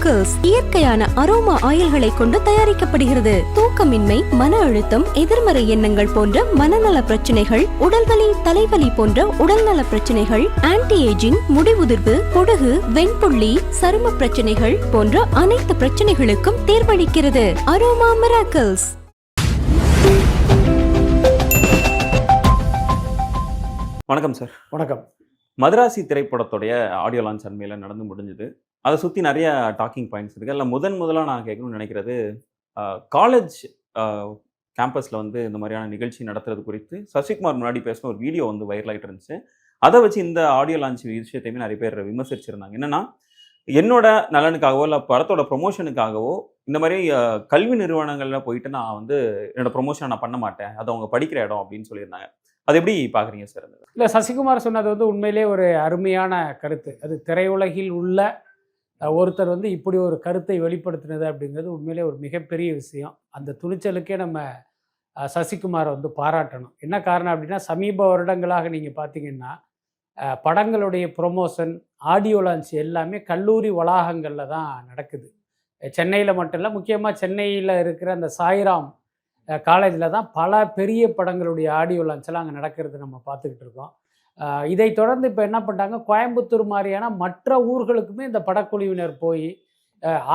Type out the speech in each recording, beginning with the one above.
Miracles இயற்கையான aroma ஆயில்களை கொண்டு தயாரிக்கப்படுகிறது. தூக்கமின்மை மன அழுத்தம் எதிர்மறை எண்ணங்கள் போன்ற மனநல பிரச்சனைகள் உடல்வலி தலைவலி போன்ற உடல்நல பிரச்சனைகள் ஆன்டி ஏஜிங் முடிவுதிர்வு பொடுகு வெண்புள்ளி சரும பிரச்சனைகள் போன்ற அனைத்து பிரச்சனைகளுக்கும் தீர்வளிக்கிறது. அரோமா மிராக்கிள்ஸ் வணக்கம் சார் வணக்கம். மதராசி திரைப்படத்துடைய ஆடியோ லான்ச் அண்மையில் நடந்து முடிஞ்சுது. அதை சுற்றி நிறைய டாக்கிங் பாயிண்ட்ஸ் இருக்குது அதில் முதன் முதலாக நான் கேட்கணும்னு நினைக்கிறது காலேஜ் கேம்பஸில் வந்து இந்த மாதிரியான நிகழ்ச்சி நடத்துறது குறித்து சசிகுமார் முன்னாடி பேசின ஒரு வீடியோ வந்து வைரலாகிட்டு இருந்துச்சு. அதை வச்சு இந்த ஆடியோ லான்ச் விஷயத்தையுமே நிறைய பேர் விமர்சிச்சிருந்தாங்க. என்னன்னா என்னோட நலனுக்காகவோ இல்லை படத்தோட ப்ரொமோஷனுக்காகவோ இந்த மாதிரி கல்வி நிறுவனங்களில் போயிட்டு நான் வந்து என்னோட ப்ரொமோஷனை நான் பண்ண மாட்டேன். அது அவங்க படிக்கிற இடம் அப்படின்னு சொல்லியிருந்தாங்க. அது எப்படி பார்க்குறீங்க சார் அது இல்லை சசிகுமார் சொன்னது வந்து உண்மையிலே ஒரு அருமையான கருத்து. அது திரையுலகில் உள்ள ஒருத்தர் வந்து இப்படி ஒரு கருத்தை வெளிப்படுத்தினது அப்படிங்கிறது உண்மையிலே ஒரு மிகப்பெரிய விஷயம். அந்த துணிச்சலுக்கே நம்ம சசிகுமாரை வந்து பாராட்டணும். என்ன காரணம் அப்படின்னா சமீப வருடங்களாக நீங்கள் பார்த்தீங்கன்னா படங்களுடைய ப்ரொமோஷன் ஆடியோ லான்ச் எல்லாமே கல்லூரி வளாகங்களில் தான் நடக்குது. சென்னையில் மட்டும் இல்லை முக்கியமாக சென்னையில் இருக்கிற அந்த சாய்ராம் காலேஜில் தான் பல பெரிய படங்களுடைய ஆடியோ லான்ச்லாம் அங்கே நடக்கிறது நம்ம பார்த்துக்கிட்டு இருக்கோம். இதை தொடர்ந்து இப்போ என்ன பண்ணிட்டாங்க? கோயம்புத்தூர் மாதிரியான மற்ற ஊர்களுக்குமே இந்த படக்குழுவினர் போய்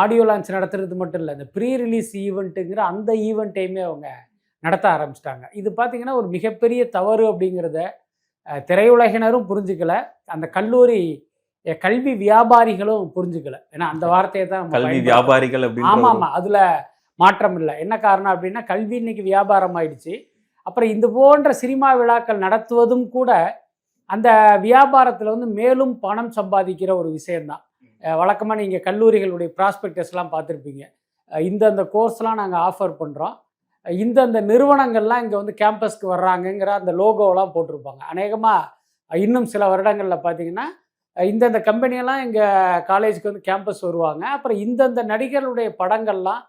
ஆடியோ லான்ச் நடத்துறது மட்டும் இல்லை இந்த ப்ரீ ரிலீஸ் ஈவெண்ட்டுங்கிற அந்த ஈவெண்ட்டையுமே அவங்க நடத்த ஆரம்பிச்சிட்டாங்க. இது பார்த்திங்கன்னா ஒரு மிகப்பெரிய தவறு அப்படிங்கிறத திரையுலகினரும் புரிஞ்சுக்கல. அந்த கல்லூரி கல்வி வியாபாரிகளும் புரிஞ்சுக்கல. ஏன்னா அந்த வார்த்தையை தான் கல்வி. வியாபாரிகள் ஆமாம் ஆமாம் அதில் மாற்றம் இல்லை. என்ன காரணம் அப்படின்னா கல்வி இன்னைக்கு வியாபாரம் ஆயிடுச்சு அப்புறம் இது போன்ற சினிமா விழாக்கள் நடத்துவதும் கூட அந்த வியாபாரத்தில் வந்து மேலும் பணம் சம்பாதிக்கிற ஒரு விஷயம்தான். வழக்கமாக நீங்கள் கல்லூரிகளுடைய ப்ராஸ்பெக்டஸ்லாம் பார்த்துருப்பீங்க. இந்தந்த கோர்ஸ்லாம் நாங்கள் ஆஃபர் பண்ணுறோம் இந்தந்த நிறுவனங்கள்லாம் இங்கே வந்து கேம்பஸ்க்கு வர்றாங்கங்கிற அந்த லோகோலாம் போட்டிருப்பாங்க. அநேகமாக இன்னும் சில வருடங்களில் பார்த்தீங்கன்னா இந்தந்த கம்பெனியெல்லாம் எங்கள் காலேஜுக்கு வந்து கேம்பஸ் வருவாங்க. அப்புறம் இந்தந்த நடிகர்களுடைய படங்கள்லாம்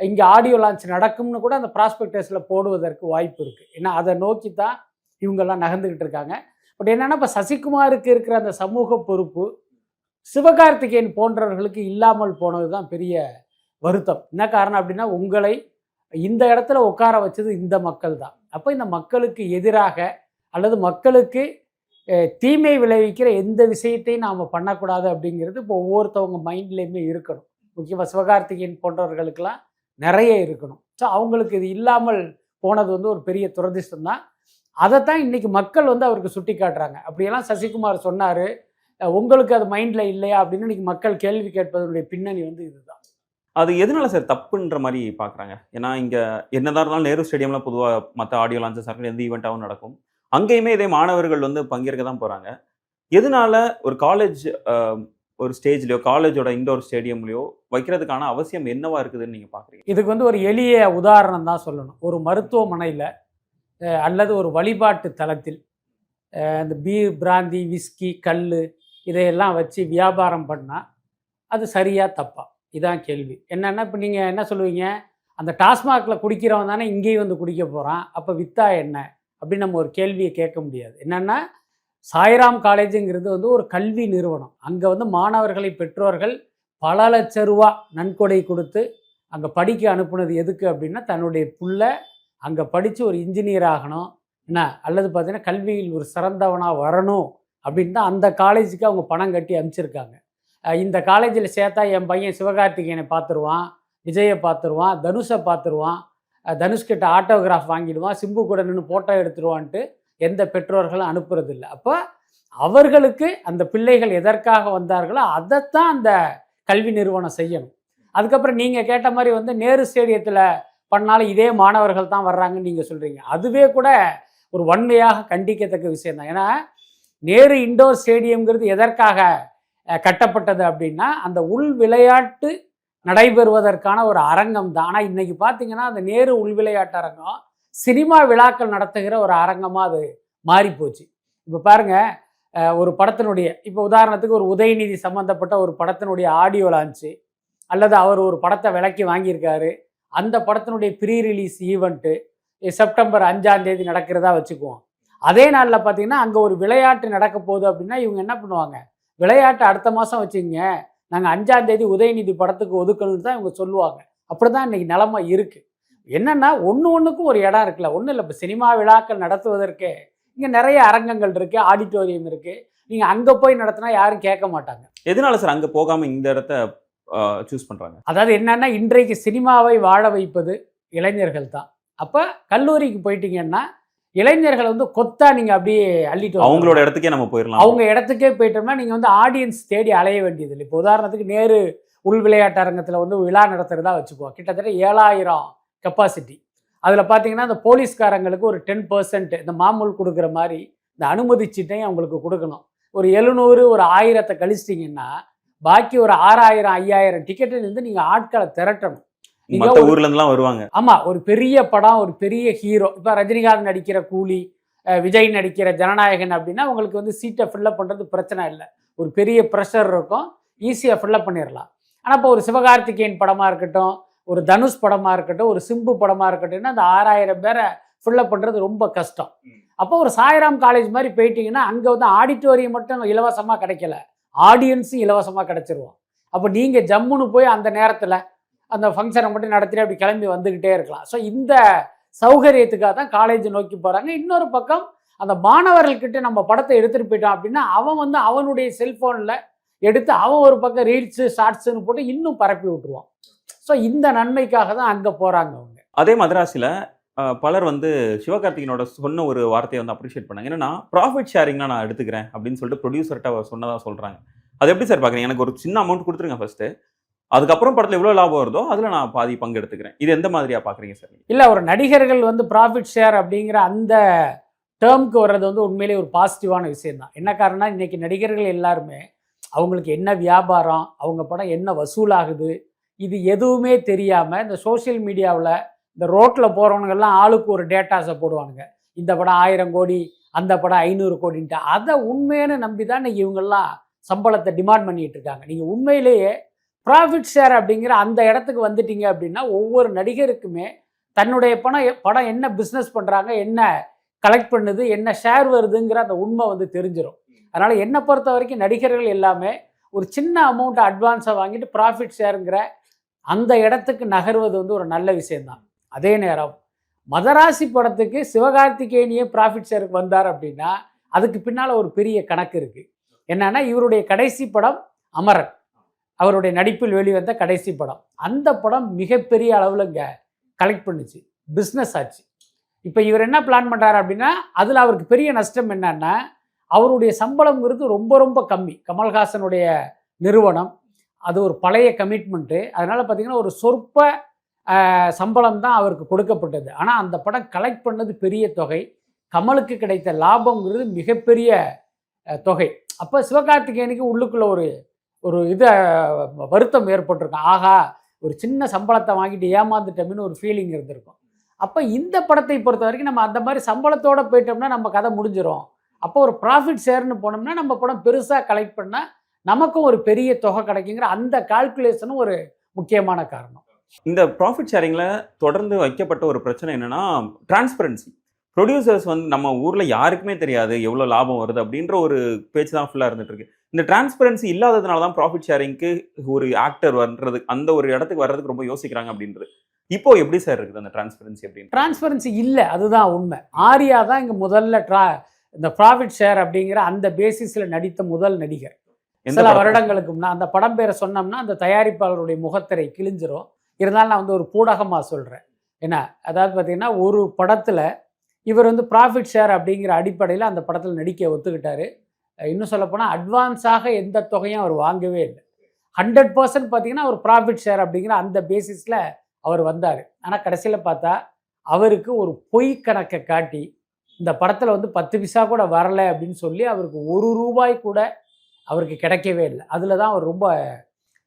இங்கே ஆடியோ லான்ச் நடக்கும்னு கூட அந்த ப்ராஸ்பெக்டஸில் போடுவதற்கு வாய்ப்பு இருக்குது ஏன்னா அதை நோக்கி தான் இவங்கெல்லாம் நகர்ந்துக்கிட்டு இருக்காங்க. பட் என்னென்னா இப்போ சசிகுமாருக்கு இருக்கிற அந்த சமூக பொறுப்பு சிவகார்த்திகேயன் போன்றவர்களுக்கு இல்லாமல் போனது தான் பெரிய வருத்தம். என்ன காரணம் அப்படின்னா உங்களை இந்த இடத்துல உட்கார வச்சது இந்த மக்கள் தான் அப்போ இந்த மக்களுக்கு எதிராக அல்லது மக்களுக்கு தீமை விளைவிக்கிற எந்த விஷயத்தையும் நாம் பண்ணக்கூடாது அப்படிங்கிறது இப்போ ஒவ்வொருத்தவங்க மைண்ட்லேயுமே இருக்கணும். முக்கியமாக சிவகார்த்திகேயன் போன்றவர்களுக்கெல்லாம் நிறைய இருக்கணும். ஸோ அவங்களுக்கு இது இல்லாமல் போனது வந்து ஒரு பெரிய துரதிர்ஷ்டம் தான் அதைத்தான் இன்னைக்கு மக்கள் வந்து அவருக்கு சுட்டி காட்டுறாங்க. அப்படியெல்லாம் சசிகுமார் சொன்னார். உங்களுக்கு அது மைண்டில் இல்லையா? அப்படின்னு இன்னைக்கு மக்கள் கேள்வி கேட்பதனுடைய பின்னணி வந்து இதுதான். அது எதனால சார் தப்புன்ற மாதிரி பார்க்குறாங்க? ஏன்னா இங்கே என்னதான் இருந்தாலும் நேரு ஸ்டேடியம்ல பொதுவாக மற்ற ஆடியோ லான்ச்சஸ் எந்த ஈவெண்ட்டாகவும் நடக்கும். அங்கேயுமே இதே மாணவர்கள் வந்து பங்கேற்க தான் போகிறாங்க எதனால ஒரு காலேஜ் ஒரு ஸ்டேஜ்லையோ காலேஜோட இண்டோர் ஸ்டேடியம்லையோ வைக்கிறதுக்கான அவசியம் என்னவா இருக்குதுன்னு நீங்கள் பார்க்குறீங்க? இதுக்கு வந்து ஒரு எளிய உதாரணம் தான் சொல்லணும். ஒரு மருத்துவமனையில் அல்லது ஒரு வழிபாட்டு தளத்தில் இந்த பீர் பிராந்தி விஸ்கி கல் இதையெல்லாம் வச்சு வியாபாரம் பண்ணால் அது சரியாக தப்பா? இதான் கேள்வி. என்னென்னா இப்போ நீங்கள் என்ன சொல்லுவீங்க? அந்த டாஸ்மாகில் குடிக்கிறவன் தானே இங்கேயும் வந்து குடிக்க போகிறான் அப்போ வித்தா என்ன? அப்படின்னு நம்ம ஒரு கேள்வியை கேட்க முடியாது. என்னென்னா சாய்ராம் காலேஜுங்கிறது வந்து ஒரு கல்வி நிறுவனம். அங்கே வந்து மாணவர்களை பெற்றோர்கள் பல லட்ச ரூபா நன்கொடை கொடுத்து அங்கே படிக்க அனுப்புனது எதுக்கு அப்படின்னா தன்னுடைய புள்ள அங்கே படித்து ஒரு இன்ஜினியர் ஆகணும். என்ன? அல்லது பார்த்தீங்கன்னா கல்வியில் ஒரு சிறந்தவனாக வரணும் அப்படின்னு தான் அந்த காலேஜுக்கு அவங்க பணம் கட்டி அனுப்பிச்சிருக்காங்க. இந்த காலேஜில் சேர்த்தா என் பையன் சிவகார்த்திகேயனை பார்த்துருவான் விஜயை பார்த்துருவான் தனுஷை பார்த்துருவான் தனுஷ்கிட்ட ஆட்டோகிராஃப் வாங்கிடுவான் சிம்பு கூட நின்று ஃபோட்டோ எடுத்துருவான்ட்டு எந்த பெற்றோர்களும் அனுப்புறதில்ல. அப்போ அவர்களுக்கு அந்த பிள்ளைகள் எதற்காக வந்தார்களோ அதைத்தான் அந்த கல்வி நிறுவனம் செய்யணும். அதுக்கப்புறம் நீங்கள் கேட்ட மாதிரி வந்து நேரு ஸ்டேடியத்தில் பண்ணாலும் இதே மாணவர்கள் தான் வர்றாங்கன்னு நீங்கள் சொல்கிறீங்க அதுவே கூட ஒரு வன்மையாக கண்டிக்கத்தக்க விஷயம் தான் ஏன்னா நேரு இண்டோர் ஸ்டேடியம்ங்கிறது எதற்காக கட்டப்பட்டது அப்படின்னா அந்த உள் விளையாட்டு நடைபெறுவதற்கான ஒரு அரங்கம் தான் ஆனால் இன்னைக்கு பார்த்தீங்கன்னா அந்த நேரு உள் விளையாட்டு அரங்கம் சினிமா விழாக்கள் நடத்துகிற ஒரு அரங்கமாக அது மாறி போச்சு இப்போ பாருங்க ஒரு படத்தினுடைய இப்போ உதாரணத்துக்கு ஒரு உதயநிதி சம்மந்தப்பட்ட ஒரு படத்தினுடைய ஆடியோ லான்ச்சு அல்லது அவர் ஒரு படத்தை விலைக்கு வாங்கியிருக்காரு அந்த படத்தினுடைய ப்ரீ ரிலீஸ் ஈவெண்ட்டு செப்டம்பர் அஞ்சாம் தேதி நடக்கிறதா வச்சுக்குவோம். அதே நாளில் பார்த்தீங்கன்னா அங்கே ஒரு விளையாட்டு நடக்க போகுது அப்படின்னா இவங்க என்ன பண்ணுவாங்க? விளையாட்டு அடுத்த மாதம் வச்சுங்க நாங்கள் அஞ்சாம் தேதி உதயநிதி படத்துக்கு ஒதுக்கணும்னு தான் இவங்க சொல்லுவாங்க. அப்படி தான் இன்னைக்கு நிலமை இருக்குது என்னன்னா ஒன்று ஒன்றுக்கும் ஒரு இடம் இருக்குல்ல. ஒன்றும் இல்லை இப்போ சினிமா விழாக்கள் நடத்துவதற்கே இங்கே நிறைய அரங்கங்கள் இருக்குது ஆடிட்டோரியம் இருக்குது நீங்கள் அங்கே போய் நடத்தினா யாரும் கேட்க மாட்டாங்க. எதனால சார் அங்கே போகாமல் இந்த இடத்த சூஸ் பண்றாங்க. அதாவது என்னன்னா இன்றைக்கு சினிமாவை வாழ வைப்பது இளைஞர்கள் தான் அப்போ கல்லூரிக்கு போயிட்டீங்கன்னா இளைஞர்களை வந்து கொத்தா நீங்கள் அப்படியே அள்ளிட்டு. அவங்களோட இடத்துக்கே நம்ம போயிடலாம். அவங்க இடத்துக்கே போயிட்டோம்னா நீங்கள் வந்து ஆடியன்ஸ் தேடி அலைய வேண்டியதில்லை. இப்போ உதாரணத்துக்கு நேரு உள் விளையாட்டு அரங்கத்தில் வந்து விழா நடத்துகிறதா வச்சுக்குவோம் கிட்டத்தட்ட ஏழாயிரம் கெப்பாசிட்டி அதில் பார்த்தீங்கன்னா இந்த போலீஸ்காரங்களுக்கு ஒரு டென் பர்சன்ட் இந்த மாமூல் கொடுக்குற மாதிரி இந்த அனுமதி சீட்டையும் அவங்களுக்கு கொடுக்கணும். ஒரு எழுநூறு ஒரு ஆயிரத்தை கழிச்சிட்டிங்கன்னா பாக்கி ஒரு ஆறாயிரம் ஐயாயிரம் நீங்கள் ஆட்களை திரட்டணும். நீங்க மத்த ஒரு- ஊர்ல இருந்துலாம் வருவாங்க. ஆமா ஒரு பெரிய படம் ஒரு பெரிய ஹீரோ இப்போ ரஜினிகாந்த் நடிக்கிற கூலி விஜய் நடிக்கிற ஜனநாயகன் அப்படின்னா உங்களுக்கு வந்து சீட்டை ஃபில்லப் பண்ணுறது பிரச்சனை இல்லை. ஒரு பெரிய ப்ரெஷர் இருக்கும். ஈஸியாக ஃபில்லப் பண்ணிடலாம் ஆனால் இப்போ ஒரு சிவகார்த்திகேயன் படமாக இருக்கட்டும் ஒரு தனுஷ் படமாக இருக்கட்டும் ஒரு சிம்பு படமாக இருக்கட்டும்னா அந்த ஆறாயிரம் பேரை ஃபில்லப் பண்ணுறது ரொம்ப கஷ்டம். அப்போ ஒரு சாய்ராம் காலேஜ் மாதிரி போயிட்டீங்கன்னா அங்கே வந்து ஆடிட்டோரியம் மட்டும் இலவசமாக கிடைக்கல. ஆடியன்ஸும் இலவசமாக கிடச்சிருவான் அப்போ நீங்கள் ஜம்முன்னு போய் அந்த நேரத்தில் அந்த ஃபங்க்ஷனை மட்டும் நடத்திட்டு அப்படி கிளம்பி வந்துக்கிட்டே இருக்கலாம். ஸோ இந்த சௌகரியத்துக்காக தான் காலேஜ் நோக்கி போகிறாங்க இன்னொரு பக்கம் அந்த மாணவர்கள்கிட்ட நம்ம படத்தை எடுத்துகிட்டு போயிட்டோம் அப்படின்னா அவன் வந்து அவனுடைய செல்ஃபோனில் எடுத்து அவன் ஒரு பக்கம் ரீல்ஸு ஷார்ட்ஸுன்னு போட்டு இன்னும் பரப்பி விட்டுருவான். ஸோ இந்த நன்மைக்காக தான் அங்கே போகிறாங்க அவங்க. அதே மதராசியில் பலர் வந்து சிவகார்த்திகனோட சொன்ன ஒரு வார்த்தையை வந்து அப்ரிஷியேட் பண்ணாங்க. என்னன்னா ப்ராஃபிட் ஷேரிங்னா நான் எடுத்துக்கிறேன் அப்படின்னு சொல்லிட்டு ப்ரொடியூசர்கிட்ட சொன்னதாக சொல்கிறாங்க அது எப்படி சார் பார்க்குறீங்க எனக்கு ஒரு சின்ன அமௌண்ட் கொடுத்துருங்க ஃபஸ்ட்டு அதுக்கப்புறம் படத்தில் எவ்வளோ லாபம் வருதோ அதில் நான் பாதி பங்கு எடுத்துக்கிறேன். இது எந்த மாதிரியா பார்க்குறீங்க சார் இல்லை ஒரு நடிகர்கள் வந்து ப்ராஃபிட் ஷேர் அப்படிங்கிற அந்த டேர்ம்க்கு வர்றது வந்து உண்மையிலேயே ஒரு பாசிட்டிவான விஷயம் தான் என்ன காரணம்னா இன்றைக்கி நடிகர்கள் எல்லாருமே அவங்களுக்கு என்ன வியாபாரம் அவங்க படம் என்ன வசூலாகுது இது எதுவுமே தெரியாமல் இந்த சோஷியல் மீடியாவில் இந்த ரோட்டில் போகிறவனுங்கெல்லாம் ஆளுக்கு ஒரு டேட்டாஸை போடுவானுங்க. இந்த படம் ஆயிரம் கோடி அந்த படம் ஐநூறு கோடின்ட்டு. அதை உண்மையான நம்பி தான் இன்னைக்கு இவங்கெல்லாம் சம்பளத்தை டிமாண்ட் பண்ணிட்டு இருக்காங்க நீங்கள் உண்மையிலேயே ப்ராஃபிட் ஷேர் அப்படிங்கிற அந்த இடத்துக்கு வந்துட்டீங்க அப்படின்னா ஒவ்வொரு நடிகருக்குமே தன்னுடைய பணம் படம் என்ன பிஸ்னஸ் பண்ணுறாங்க என்ன கலெக்ட் பண்ணுது என்ன ஷேர் வருதுங்கிற அந்த உண்மை வந்து தெரிஞ்சிடும் அதனால் என்னை பொறுத்த வரைக்கும் நடிகர்கள் எல்லாமே ஒரு சின்ன அமௌண்ட்டை அட்வான்ஸை வாங்கிட்டு ப்ராஃபிட் ஷேருங்கிற அந்த இடத்துக்கு நகர்வது வந்து ஒரு நல்ல விஷயம்தான். அதே நேரம் மதராசி படத்துக்கு சிவகார்த்திகேயனியே ப்ராஃபிட் ஷேருக்கு வந்தார் அப்படின்னா அதுக்கு பின்னால் ஒரு பெரிய கணக்கு இருக்குது என்னன்னா இவருடைய கடைசி படம் அமரன். அவருடைய நடிப்பில் வெளிவந்த கடைசி படம். அந்த படம் மிகப்பெரிய அளவில் இங்கே கலெக்ட் பண்ணுச்சு. பிஸ்னஸ் ஆச்சு. இப்போ இவர் என்ன பிளான் பண்ணுறாரு அப்படின்னா அதில் அவருக்கு பெரிய நஷ்டம் என்னன்னா அவருடைய சம்பளம்ங்கிறது ரொம்ப ரொம்ப கம்மி. கமல்ஹாசனுடைய நிறுவனம். அது ஒரு பழைய கமிட்மெண்ட்டு அதனால் பார்த்தீங்கன்னா ஒரு சொற்ப சம்பளம் தான் அவருக்கு கொடுக்கப்பட்டது. ஆனால் அந்த படம் கலெக்ட் பண்ணது பெரிய தொகை. கமலுக்கு கிடைத்த லாபங்கிறது மிகப்பெரிய தொகை. அப்போ சிவகார்த்திகேயனுக்கு உள்ளுக்குள்ள ஒரு ஒரு இதை வருத்தம் ஏற்பட்டிருக்கும். ஆகா ஒரு சின்ன சம்பளத்தை வாங்கிட்டு ஏமாந்துட்டோம்னு ஒரு ஃபீலிங் இருந்திருக்கும். அப்போ இந்த படத்தை பொறுத்த வரைக்கும் நம்ம அந்த மாதிரி சம்பளத்தோடு போயிட்டோம்னா நம்ம கதை முடிஞ்சிடும் அப்போ ஒரு ப்ராஃபிட் ஷேர்னு போனோம்னா நம்ம படம் பெருசாக கலெக்ட் பண்ணால் நமக்கும் ஒரு பெரிய தொகை கிடைக்குங்கிற அந்த கால்குலேஷனும் ஒரு முக்கியமான காரணம். இந்த ப்ராஃபிட் ஷேரிங்ல தொடர்ந்து வைக்கப்பட்ட ஒரு பிரச்சனை என்னன்னா டிரான்ஸ்பரன்சி ப்ரொடியூசர்ஸ் வந்து நம்ம ஊர்ல யாருக்குமே தெரியாது எவ்வளவு லாபம் வருது அப்படின்ற ஒரு பேச்சு தான் ஃபுல்லா இருந்துட்டு இருக்கு இந்த டிரான்ஸ்பரன்சி இல்லாததுனால தான் ப்ராஃபிட் ஷேரிங்க்கு ஒரு ஆக்டர் வர்றது அந்த ஒரு இடத்துக்கு வர்றதுக்கு ரொம்ப யோசிக்கிறாங்க அப்படின்றது. இப்போ எப்படி சார் இருக்குது அந்த டிரான்ஸ்பரன்சி அப்படின்னு டிரான்ஸ்பரன்சி இல்லை அதுதான் உண்மை. ஆர்யா தான் இங்கே முதல்ல ட்ரா இந்த ப்ராஃபிட் ஷேர் அப்படிங்கிற அந்த பேசிஸில் நடித்த முதல் நடிகர். எந்த சில? வருடங்களுக்கு முன்னா அந்த படம் பேரை சொன்னோம்னா அந்த தயாரிப்பாளருடைய முகத்திரை கிழிஞ்சிரும். இருந்தாலும் நான் வந்து ஒரு பூடகமாக சொல்கிறேன் என்ன? அதாவது பார்த்தீங்கன்னா ஒரு படத்தில் இவர் வந்து ப்ராஃபிட் ஷேர் அப்படிங்கிற அடிப்படையில் அந்த படத்தில் நடிக்க ஒத்துக்கிட்டாரு. இன்னும் சொல்லப்போனால் அட்வான்ஸாக எந்த தொகையும் அவர் வாங்கவே இல்லை. ஹண்ட்ரட் பர்சன்ட் பார்த்தீங்கன்னா ஒரு ப்ராஃபிட் ஷேர் அப்படிங்கிற அந்த பேசிஸில் அவர் வந்தார். ஆனால் கடைசியில் பார்த்தா அவருக்கு ஒரு பொய் கணக்கை காட்டி இந்த படத்தில் வந்து பத்து பிசா கூட வரலை அப்படின்னு சொல்லி அவருக்கு ஒரு ரூபாய் கூட அவருக்கு கிடைக்கவே இல்லை. அதில் தான் அவர் ரொம்ப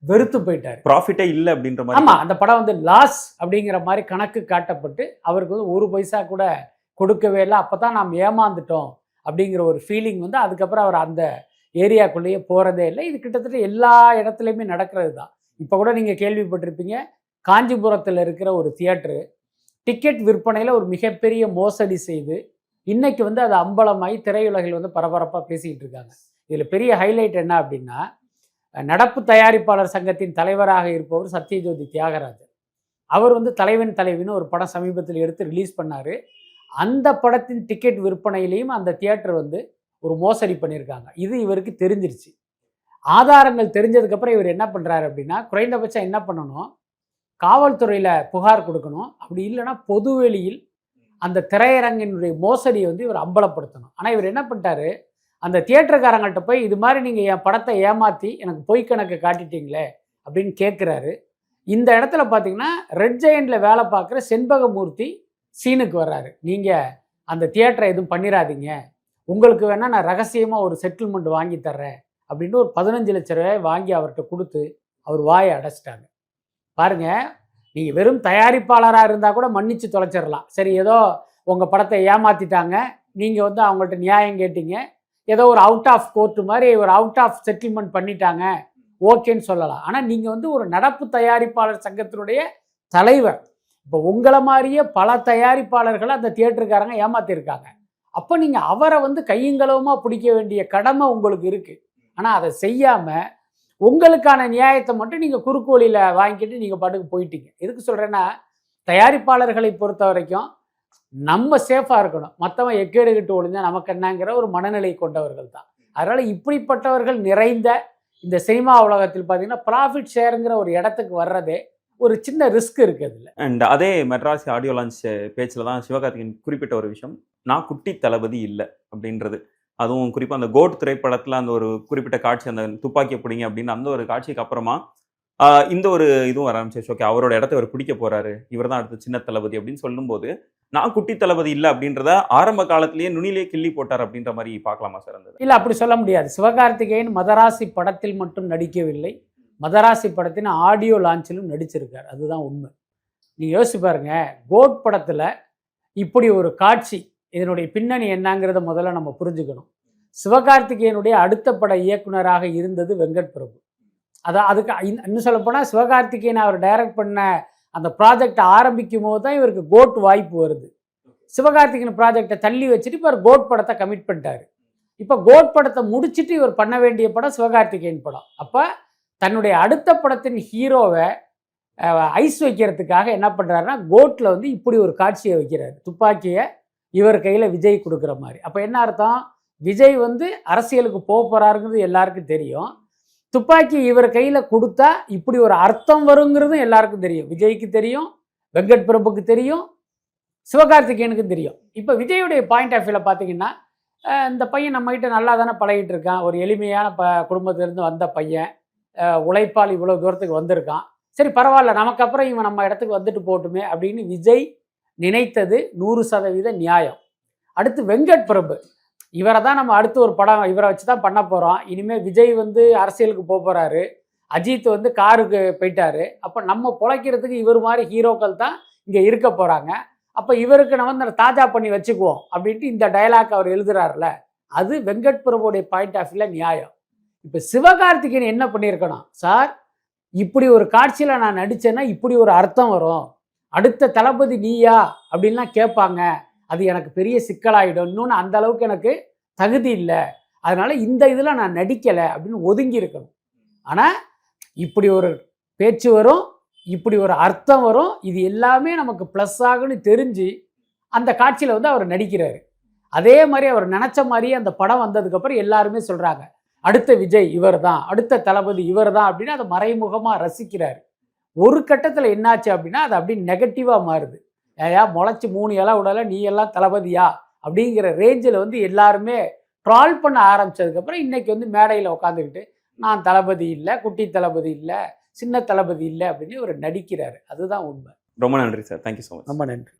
வெறுத்து போயிட்டார். ப்ராஃபிட்டே இல்ல அப்படின்ற மாதிரி ஆமாம் அந்த படம் வந்து லாஸ் அப்படிங்கிற மாதிரி கணக்கு காட்டப்பட்டு அவருக்கு வந்து ஒரு பைசா கூட கொடுக்கவே இல்லை. அப்போ தான் நாம் ஏமாந்துட்டோம் அப்படிங்கிற ஒரு ஃபீலிங் வந்து அதுக்கப்புறம் அவர் அந்த ஏரியாக்குள்ளேயே போகிறதே இல்லை. இது கிட்டத்தட்ட எல்லா இடத்துலையுமே நடக்கிறது தான் இப்போ கூட நீங்கள் கேள்விப்பட்டிருப்பீங்க காஞ்சிபுரத்தில் இருக்கிற ஒரு தியேட்டரு டிக்கெட் விற்பனையில் ஒரு மிகப்பெரிய மோசடி செய்து இன்னைக்கு வந்து அது அம்பலமாகி திரையுலகில் வந்து பரபரப்பாக பேசிக்கிட்டு இருக்காங்க. இதில் பெரிய ஹைலைட் என்ன அப்படின்னா நடப்பு தயாரிப்பாளர் சங்கத்தின் தலைவராக இருப்பவர் சத்யஜோதி தியாகராஜன். அவர் வந்து தலைவன் தலைவின்னு ஒரு படம் சமீபத்தில் எடுத்து ரிலீஸ் பண்ணார். அந்த படத்தின் டிக்கெட் விற்பனையிலையும் அந்த தியேட்டர் வந்து ஒரு மோசடி பண்ணியிருக்காங்க. இது இவருக்கு தெரிஞ்சிருச்சு. ஆதாரங்கள் தெரிஞ்சதுக்கப்புறம் இவர் என்ன பண்ணுறாரு அப்படின்னா குறைந்தபட்சம் என்ன பண்ணணும்? காவல்துறையில் புகார் கொடுக்கணும். அப்படி இல்லைன்னா பொதுவெளியில் அந்த திரையரங்கினுடைய மோசடியை வந்து இவர் அம்பலப்படுத்தணும். ஆனால் இவர் என்ன பண்ணிட்டாரு? அந்த தியேட்டருக்காரங்கள்ட்ட போய் இது மாதிரி நீங்கள் என் படத்தை ஏமாற்றி எனக்கு பொய் கணக்கு காட்டிட்டீங்களே அப்படின்னு கேட்குறாரு இந்த இடத்துல பார்த்தீங்கன்னா ரெட் ஜெயண்டில் வேலை பார்க்குற செண்பகமூர்த்தி சீனுக்கு வர்றாரு. நீங்கள் அந்த தியேட்டரை எதுவும் பண்ணிடாதீங்க உங்களுக்கு வேணால் நான் ரகசியமாக ஒரு செட்டில்மெண்ட் வாங்கி தர்றேன் அப்படின்னு ஒரு பதினஞ்சு லட்ச ரூபாய் வாங்கி அவர்கிட்ட கொடுத்து அவர் வாயை அடைச்சிட்டாங்க. பாருங்க நீங்கள் வெறும் தயாரிப்பாளராக இருந்தால் கூட மன்னிச்சு தொலைச்சிடலாம். சரி ஏதோ உங்கள் படத்தை ஏமாற்றிட்டாங்க நீங்கள் வந்து அவங்கள்ட்ட நியாயம் கேட்டீங்க. ஏதோ ஒரு அவுட் ஆஃப் கோர்ட்டு மாதிரி ஒரு அவுட் ஆஃப் செட்டில்மெண்ட் பண்ணிட்டாங்க. ஓகேன்னு சொல்லலாம். ஆனால் நீங்கள் வந்து ஒரு நடப்பு தயாரிப்பாளர் சங்கத்தினுடைய தலைவர். இப்போ உங்களை மாதிரியே பல தயாரிப்பாளர்களை அந்த தியேட்டருக்காரங்க ஏமாத்திருக்காங்க. அப்போ நீங்கள் அவரை வந்து கையங்களவுமா பிடிக்க வேண்டிய கடமை உங்களுக்கு இருக்குது ஆனால் அதை செய்யாமல் உங்களுக்கான நியாயத்தை மட்டும் நீங்கள் குறுக்கு வழியில் வாங்கிட்டு நீங்கள் பாட்டுக்கு போயிட்டீங்க. எதுக்கு சொல்கிறேன்னா தயாரிப்பாளர்களை பொறுத்த வரைக்கும் நம்ம சேஃபாக இருக்கணும். மற்றவன் எக்கேடு கிட்டு ஒழிஞ்சா நமக்கு என்னங்கிற ஒரு மனநிலை கொண்டவர்கள் தான் அதனால் இப்படிப்பட்டவர்கள் நிறைந்த இந்த சினிமா உலகத்தில் பார்த்தீங்கன்னா ப்ராஃபிட் ஷேருங்கிற ஒரு இடத்துக்கு வர்றதே ஒரு சின்ன ரிஸ்க் இருக்குது அதில். அண்ட் அதே மெட்ராஸ் ஆடியோ லான்ச் பேச்சில் தான் சிவகார்த்திகேயன் குறிப்பிட்ட ஒரு விஷயம் நான் குட்டி தளபதி இல்லை அப்படின்றது. அதுவும் குறிப்பாக அந்த கோட் திரைப்படத்தில் அந்த ஒரு குறிப்பிட்ட காட்சி அந்த துப்பாக்கியை பிடிங்க அப்படின்னு அந்த ஒரு காட்சிக்கு அப்புறமா ஆஹ் இந்த ஒரு இதுவும் வர ஆரம்பிச்சிச்சு. ஓகே அவரோட இடத்த அவர் பிடிக்க போறாரு. இவர் தான் அடுத்த சின்ன தளபதி அப்படின்னு சொல்லும்போது நான் குட்டி தளபதி இல்லை அப்படின்றத ஆரம்ப காலத்திலேயே நுனிலே கிள்ளி போட்டார் அப்படின்ற மாதிரி பார்க்கலாமா சார் அந்த இல்லை அப்படி சொல்ல முடியாது. சிவகார்த்திகேயன் மதராசி படத்தில் மட்டும் நடிக்கவில்லை. மதராசி படத்தின் ஆடியோ லான்ச்சிலும் நடிச்சிருக்கார். அதுதான் உண்மை. நீ யோசிச்சு பாருங்க கோட் படத்தில் இப்படி ஒரு காட்சி இதனுடைய பின்னணி என்னங்கிறத முதல்ல நம்ம புரிஞ்சுக்கணும். சிவகார்த்திகேயனுடைய அடுத்த பட இயக்குனராக இருந்தது வெங்கட் பிரபு. அதான் அதுக்கு இன்னும் இன்னும் சொல்லப்போனால் சிவகார்த்திகேயன் அவர் டைரக்ட் பண்ண அந்த ப்ராஜெக்ட் ஆரம்பிக்கும் போது தான் இவருக்கு கோட் வாய்ப்பு வருது. சிவகார்த்திகேயன் ப்ராஜெக்டை தள்ளி வச்சுட்டு இப்போ அவர் கோட் படத்தை கமிட் பண்ணிட்டாரு. இப்போ கோட் படத்தை முடிச்சிட்டு இவர் பண்ண வேண்டிய படம் சிவகார்த்திகேயன் படம். அப்போ தன்னுடைய அடுத்த படத்தின் ஹீரோவை ஐஸ் வைக்கிறதுக்காக என்ன பண்ணுறாருன்னா கோட்டில் வந்து இப்படி ஒரு காட்சியை வைக்கிறாரு. துப்பாக்கியை இவர் கையில் விஜய் கொடுக்குற மாதிரி. அப்போ என்ன அர்த்தம்? விஜய் வந்து அரசியலுக்கு போக போகிறாருங்கிறது எல்லாருக்கும் தெரியும். துப்பாக்கி இவர் கையில் கொடுத்தா இப்படி ஒரு அர்த்தம் வருங்கிறதும் எல்லாருக்கும் தெரியும். விஜய்க்கு தெரியும் வெங்கட் பிரபுக்கு தெரியும் சிவகார்த்திகேயனுக்கு தெரியும். இப்போ விஜயுடைய பாயிண்ட் ஆஃப் வியூவில் பார்த்தீங்கன்னா இந்த பையன் நம்மகிட்ட நல்லா தானே பழகிட்டு இருக்கான். ஒரு எளிமையான ப குடும்பத்திலேருந்து வந்த பையன். உழைப்பால் இவ்வளோ தூரத்துக்கு வந்திருக்கான். சரி பரவாயில்ல நமக்கு அப்புறம் இவன் நம்ம இடத்துக்கு வந்துட்டு போட்டுமே அப்படின்னு விஜய் நினைத்தது நூறு சதவீத நியாயம். அடுத்து வெங்கட் பிரபு. இவரை தான் நம்ம அடுத்து ஒரு படம் இவரை வச்சு தான் பண்ண போகிறோம் இனிமேல் விஜய் வந்து அரசியலுக்கு போக போகிறாரு அஜித் வந்து காருக்கு போயிட்டாரு. அப்போ நம்ம பொழைக்கிறதுக்கு இவர் மாதிரி ஹீரோக்கள் தான் இங்கே இருக்க போகிறாங்க அப்போ இவருக்கு நம்ம வந்து தாஜா பண்ணி வச்சுக்குவோம் அப்படின்ட்டு இந்த டயலாக் அவர் எழுதுறாருல. அது வெங்கட் பிரபுடைய பாயிண்ட் ஆஃப் வியூவில் நியாயம். இப்போ சிவகார்த்திகேயன் என்ன பண்ணியிருக்கணும்? சார் இப்படி ஒரு காட்சியில் நான் நடித்தேன்னா இப்படி ஒரு அர்த்தம் வரும். அடுத்த தளபதி நீயா அப்படின்லாம் கேட்பாங்க. அது எனக்கு பெரிய சிக்கலாயிடும் இன்னொன்று அந்த அளவுக்கு எனக்கு தகுதி இல்லை. அதனால இந்த இதில் நான் நடிக்கலை அப்படின்னு ஒதுங்கி இருக்கணும். ஆனால் இப்படி ஒரு பேச்சு வரும் இப்படி ஒரு அர்த்தம் வரும் இது எல்லாமே நமக்கு ப்ளஸ் ஆகுன்னு தெரிஞ்சு அந்த காட்சியில் வந்து அவர் நடிக்கிறாரு. அதே மாதிரி அவர் நினச்ச மாதிரியே அந்த படம் வந்ததுக்கப்புறம் எல்லாருமே சொல்கிறாங்க அடுத்த விஜய் இவர் தான் அடுத்த தளபதி இவர் தான் அப்படின்னு அதை மறைமுகமாக ரசிக்கிறார். ஒரு கட்டத்தில் என்னாச்சு அப்படின்னா அது அப்படி நெகட்டிவாக மாறுது. ஏயா முளைச்சி மூணு இலை விடலை நீ எல்லாம் தளபதியா? அப்படிங்கிற ரேஞ்சில் வந்து எல்லாருமே ட்ரால் பண்ண ஆரம்பிச்சதுக்கப்புறம் இன்னைக்கு வந்து மேடையில் உட்காந்துக்கிட்டு நான் தளபதி இல்லை குட்டி தளபதி இல்லை சின்ன தளபதி இல்லை அப்படின்னு ஒரு நடிக்கிறாரு. அதுதான் உண்மை. ரொம்ப நன்றி சார் தேங்க்யூ ஸோ மச் ரொம்ப நன்றி.